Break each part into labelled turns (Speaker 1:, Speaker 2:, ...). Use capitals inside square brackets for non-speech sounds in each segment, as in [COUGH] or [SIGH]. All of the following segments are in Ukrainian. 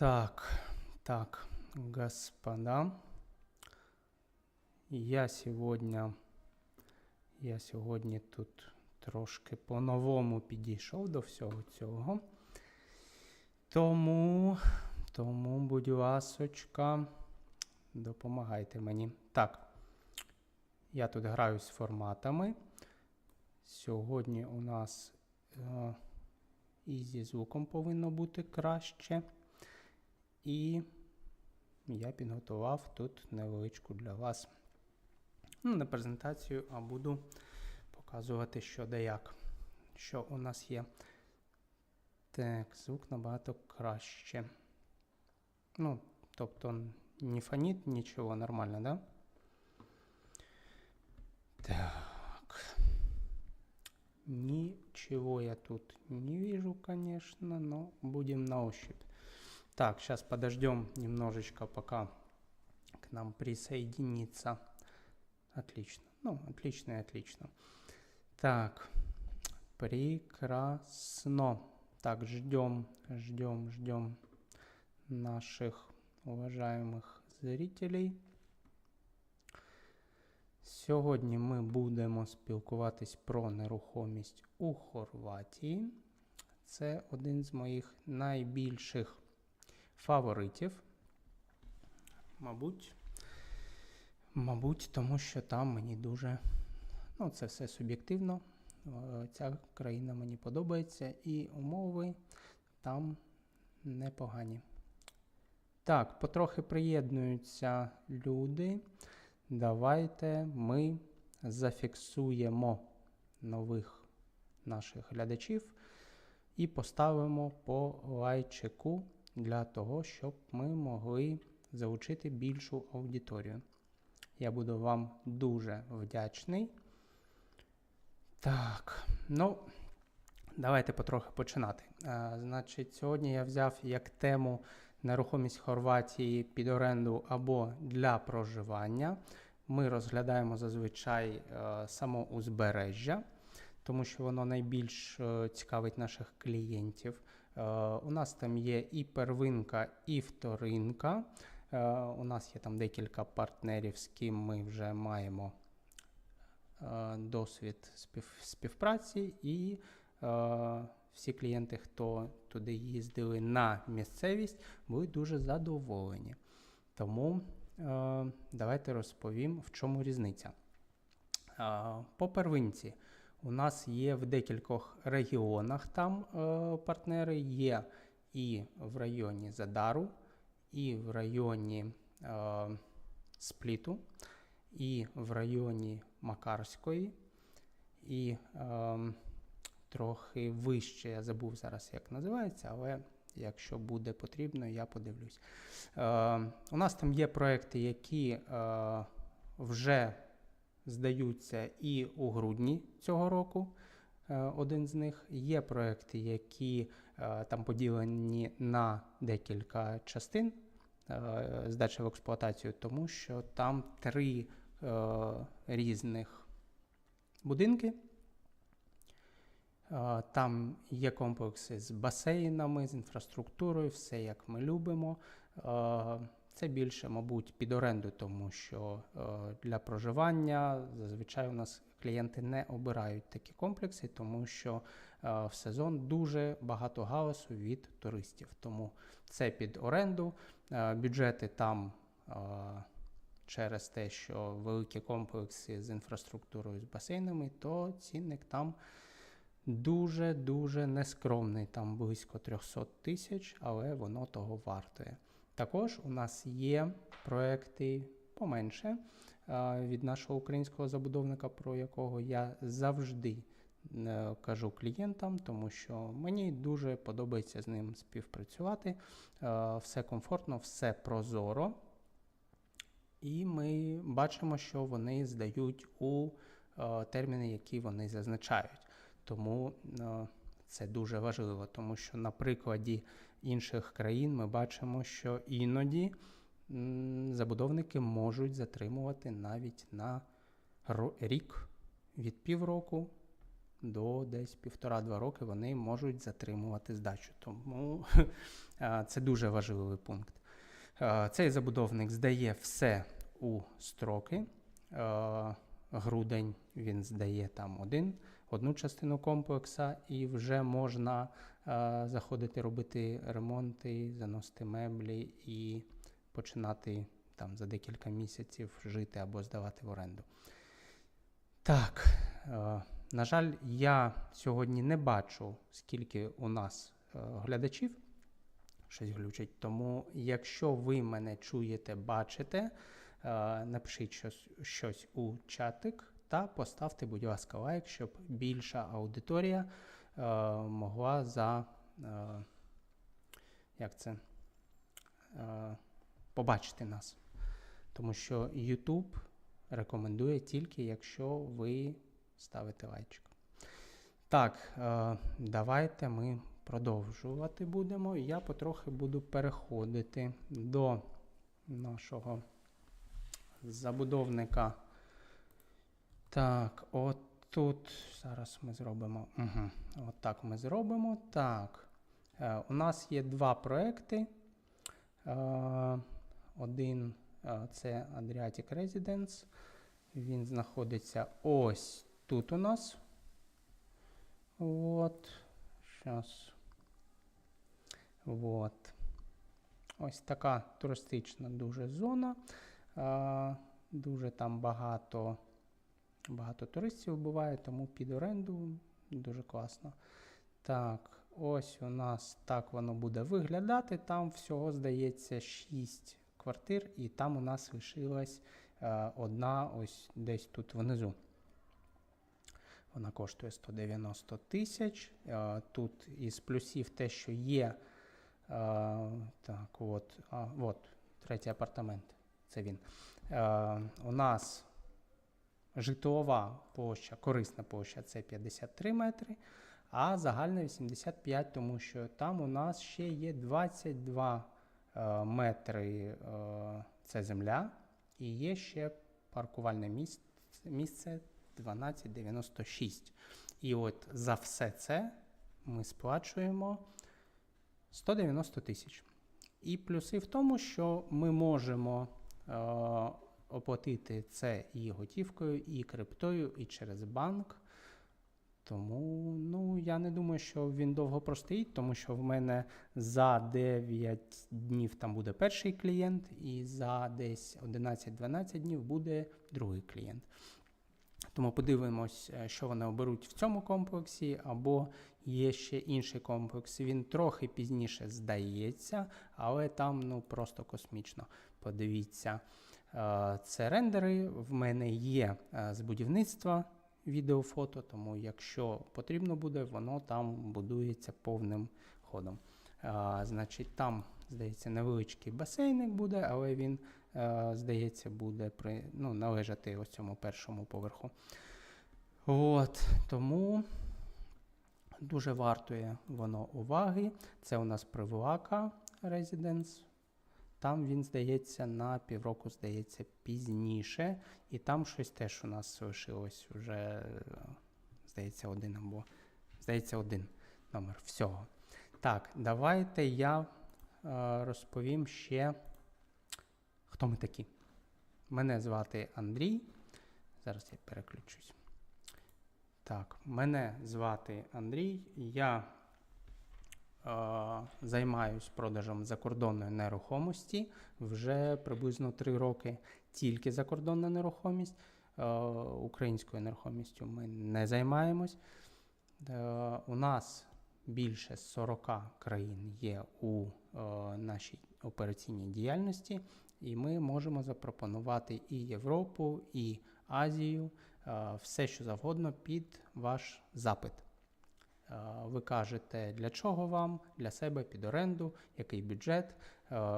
Speaker 1: Так, так, господа. Я сьогодні, я сьогодні тут трошки по-новому підійшов до всього цього. Тому, тому, будь ласочка, допомагайте мені. Так, я тут граю з форматами. Сьогодні у нас е, і зі звуком повинно бути краще. І я підготував тут невеличку для вас ну, не презентацію, а буду показувати, що де як. Що у нас є. Так, звук набагато краще. Ну, тобто, не фонит, нічого нормально, да? Так. Ничего я тут не вижу, конечно, но будем на ощупь. Так, сейчас подождем немножечко, пока к нам присоединится. Отлично. Ну, отлично и отлично. Так, прекрасно. Так, ждем, ждем, ждем наших уважаемых зрителей. Сьогодні ми будемо спілкуватись про нерухомість у Хорватії. Це один з моїх найбільших фаворитів. Мабуть, мабуть, тому що там мені дуже. Ну, це все суб'єктивно. Е, Ця країна мені подобається, і умови там непогані. Так, потрохи приєднуються люди. Давайте ми зафіксуємо нових наших глядачів і поставимо по лайчику для того, щоб ми могли залучити більшу аудиторію. Я буду вам дуже вдячний. Так, ну, давайте потрохи починати. А, значить, сьогодні я взяв як тему нерухомість Хорватії під оренду або для проживання. Ми розглядаємо зазвичай е, само узбережжя, тому що воно найбільш е, цікавить наших клієнтів. Е, у нас там є і первинка, і вторинка. Е, у нас є там декілька партнерів, з ким ми вже маємо е, досвід співпраці, і всі клієнти, хто туди їздили на місцевість, були дуже задоволені. Тому давайте розповім, в чому різниця. По первинці у нас є в декількох регіонах там е, партнери, є і в районі Задару, і в районі е, Спліту, і в районі Макарської, і е, трохи вище, я забув зараз, як називається, але якщо буде потрібно, я подивлюсь. Е, у нас там є проекти, які е, вже здаються і у грудні цього року. е, Один з них є проекти, які е, там поділені на декілька частин е, здачі в експлуатацію, тому що там три різних будинки. Там є комплекси з басейнами, з інфраструктурою, все як ми любимо. Це більше, мабуть, під оренду, тому що е, для проживання зазвичай у нас клієнти не обирають такі комплекси, тому що е, в сезон дуже багато галасу від туристів. Тому це під оренду. Е, Бюджети там через те, що великі комплекси з інфраструктурою, з басейнами, то цінник там дуже-дуже нескромний, там близько 300 тисяч, але воно того вартує. Також у нас є проекти поменше е, від нашого українського забудовника, про якого я завжди е, кажу клієнтам, тому що мені дуже подобається з ним співпрацювати. Е, Все комфортно, все прозоро. І ми бачимо, що вони здають у терміни, які вони зазначають. Тому це дуже важливо, тому що на прикладі інших країн ми бачимо, що іноді забудовники можуть затримувати навіть на рік від півроку до десь півтора-два роки вони можуть затримувати здачу. Тому [LAUGHS] це дуже важливий пункт. Цей забудовник здає все у строки. Грудень він здає там один, одну частину комплекса, і вже можна е, заходити робити ремонти, заносити меблі і починати там за декілька місяців жити або здавати в оренду. Так, е, на жаль, я сьогодні не бачу, скільки у нас е, глядачів. Щось глючить. Тому, якщо ви мене чуєте, бачите, напишіть щось, щось у чатик та поставте, будь ласка, лайк, щоб більша аудиторія е, могла за е, як це, е, побачити нас. Тому що YouTube рекомендує тільки, якщо ви ставите лайчик. Так, е, давайте ми продовжувати будемо. Я потрохи буду переходити до нашого забудовника. Так, от тут зараз ми зробимо. Угу, от так ми зробимо. Так. Е, у нас є два проекти. Е, один е, це Adriatic Residence. Він знаходиться ось тут у нас. От. Зараз. От. Ось така туристична дуже зона. А, дуже там багато, багато туристів буває, тому під оренду дуже класно. Так, ось у нас так воно буде виглядати. Там всього, здається, 6 квартир, і там у нас лишилась е, одна ось десь тут внизу. Вона коштує 190 тисяч. Е, Тут із плюсів те, що є. е, Так, от, а, от третій апартамент. Це він. Е, У нас житлова площа, корисна площа це 53 метри, а загальна 85, тому що там у нас ще є 22 е, метри е, це земля, і є ще паркувальне місце, місце 1296. І от за все це ми сплачуємо 190 тисяч. І плюси в тому, що ми можемо е, оплатити це і готівкою, і криптою, і через банк. Тому ну, я не думаю, що він довго простоїть, тому що в мене за 9 днів там буде перший клієнт, і за десь 11-12 днів буде другий клієнт. Тому подивимось, е, що вони оберуть в цьому комплексі, або є ще інший комплекс. Він трохи пізніше здається, але там ну просто космічно. Подивіться, це рендери. В мене є е, з будівництва відео, фото, тому якщо потрібно буде, воно там будується повним ходом. Е, Значить, там, здається, невеличкий басейник буде, але він, е, здається, буде при, ну, належати ось цьому першому поверху. От, тому дуже вартує воно уваги. Це у нас Привлака Residence. Там він, здається, на півроку, здається, пізніше. І там щось теж у нас лишилось вже, здається, один або, здається, один номер всього. Так, давайте я е, розповім ще, хто ми такі. Мене звати Андрій. Зараз я переключусь. Так, мене звати Андрій. Я займаюсь продажем закордонної нерухомості вже приблизно 3 роки. Тільки закордонна нерухомість. Е, українською нерухомістю ми не займаємось. Е, у нас більше 40 країн є у е, нашій операційній діяльності, і ми можемо запропонувати і Європу, і Азію, е, все що завгодно під ваш запит. Е, Ви кажете, для чого вам, для себе під оренду, який бюджет, е,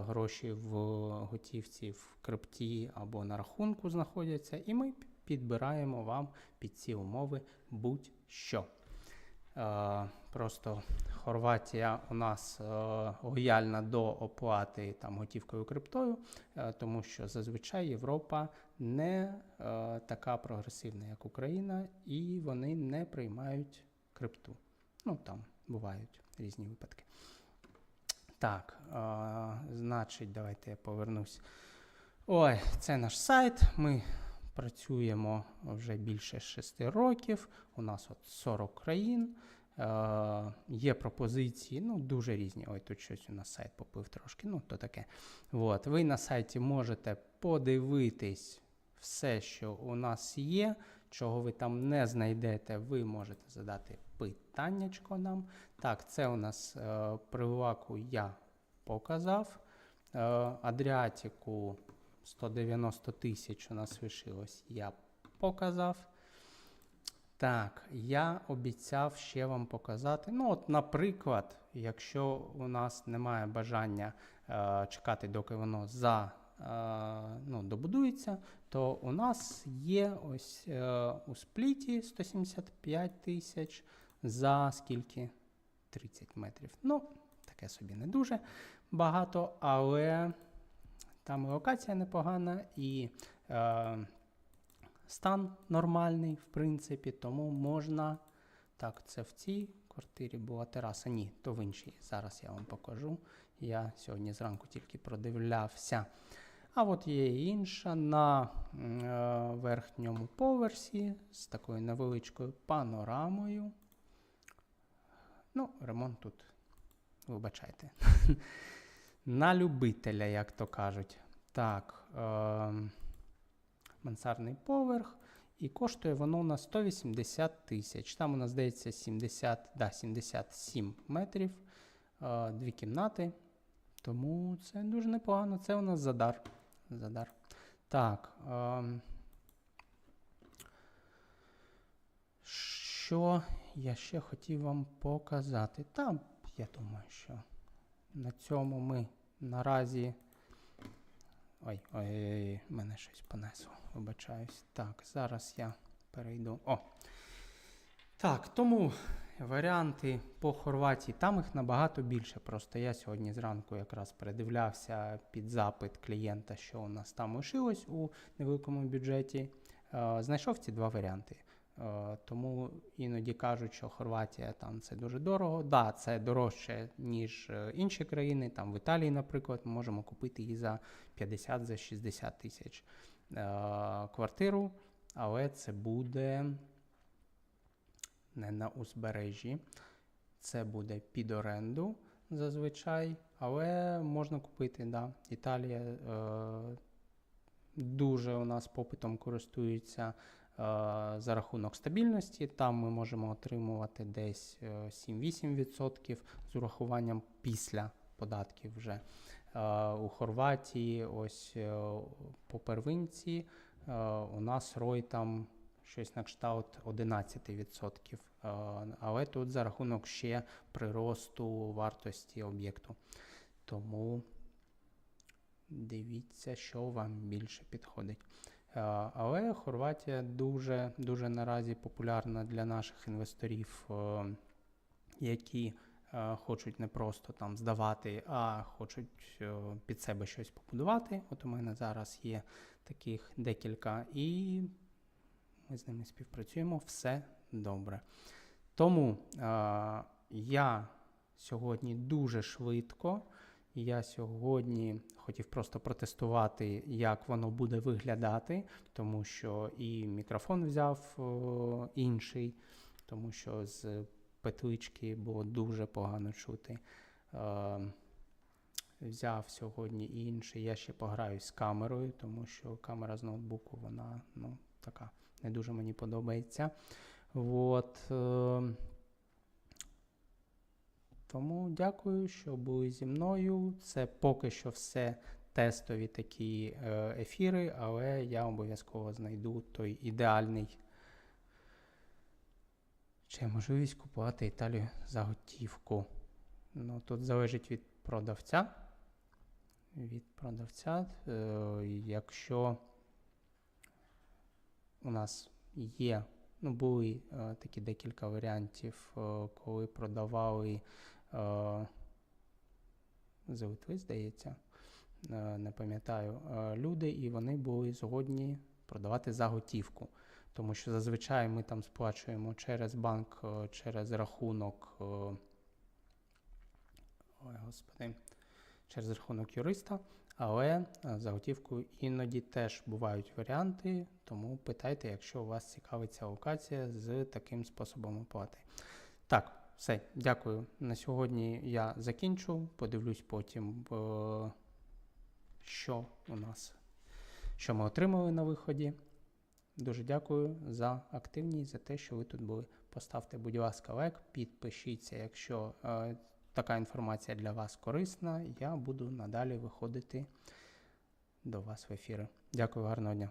Speaker 1: гроші в готівці, в крипті або на рахунку знаходяться, і ми підбираємо вам під ці умови будь-що. Е, Просто Хорватія у нас лояльна до оплати там готівкою криптою, тому що зазвичай Європа не така прогресивна, як Україна, і вони не приймають крипту. Ну там бувають різні випадки. Так, е, значить, давайте я повернусь. Ой, це наш сайт. Ми працюємо вже більше 6 років. У нас от 40 країн. Е, є пропозиції, ну, дуже різні. Ой, тут щось у нас сайт попив трошки, ну, то таке. От, ви на сайті можете подивитись все, що у нас є. Чого ви там не знайдете, ви можете задати питаннячко нам. Так, це у нас е, приваку я показав. Е, Адріатику 190 тисяч у нас лишилось, я показав. Так, я обіцяв ще вам показати. Ну, от, наприклад, якщо у нас немає бажання е, чекати, доки воно за, ну, добудується, то у нас є ось е, у спліті 175 тисяч за скільки? 30 метрів. Ну, таке собі не дуже багато, але там локація непогана і е, стан нормальний, в принципі, тому можна. Так, це в цій квартирі була тераса. Ні, то в іншій. Зараз я вам покажу. Я сьогодні зранку тільки продивлявся. А от є інша на е, верхньому поверсі з такою невеличкою панорамою. Ну, ремонт тут, вибачайте. [LAUGHS] На любителя, як то кажуть. Так, е, мансардний поверх. І коштує воно на 180 тисяч. Там у нас здається 70, да, 77 метрів, е, дві кімнати. Тому це дуже непогано. Це у нас задар. Задар. Так. Е, що я ще хотів вам показати? Там, я думаю, що на цьому ми наразі. Ой, ой, ой, мене щось понесло, вибачаюсь. Так, зараз я перейду. О! Так, тому варіанти по Хорватії, там їх набагато більше. Просто я сьогодні зранку якраз передивлявся під запит клієнта, що у нас там лишилось у невеликому бюджеті. Е, знайшов ці два варіанти. Е, Тому іноді кажуть, що Хорватія там це дуже дорого. Так, да, це дорожче, ніж е, інші країни. Там в Італії, наприклад, ми можемо купити її за 50 за 60 тисяч квартиру, але це буде не на узбережжі, це буде під оренду зазвичай, але можна купити, да. Італія е, дуже у нас попитом користується. Е, за рахунок стабільності. Там ми можемо отримувати десь е, 7-8% з урахуванням після податків вже. Е, У Хорватії, ось е, по первинці, е, у нас рой там щось на кшталт 11%. Е, Але тут за рахунок ще приросту вартості об'єкту. Тому дивіться, що вам більше підходить. Е, Але Хорватія дуже, дуже наразі популярна для наших інвесторів, е, які хочуть не просто там здавати, а хочуть під себе щось побудувати. От у мене зараз є таких декілька, і ми з ними співпрацюємо. Все добре. Тому е, я сьогодні дуже швидко. Я сьогодні хотів просто протестувати, як воно буде виглядати, тому що і мікрофон взяв о, інший, тому що з петлички було дуже погано чути. Е, взяв сьогодні інший. Я ще пограю з камерою, тому що камера з ноутбуку, вона ну, така не дуже мені подобається. От, е, тому дякую, що були зі мною. Це поки що все тестові такі е, ефіри, але я обов'язково знайду той ідеальний чи можливість купувати Італію за готівку. Ну, тут залежить від продавця. Від продавця. Е, якщо у нас є, ну, були е, такі декілька варіантів, е, коли продавали е, з Литви, здається, е, не пам'ятаю, е, люди, і вони були згодні продавати за готівку. Тому що зазвичай ми там сплачуємо через банк, е, через рахунок. е, Ой, господи, через рахунок юриста, але е, за готівку іноді теж бувають варіанти, тому питайте, якщо у вас цікавить ця локація з таким способом оплати. Так, все, дякую. На сьогодні я закінчу. Подивлюсь потім, е, що у нас, що ми отримали на виході. Дуже дякую за активність, за те, що ви тут були. Поставте, будь ласка, лайк, підпишіться, якщо е, така інформація для вас корисна. Я буду надалі виходити до вас в ефіри. Дякую, гарного дня.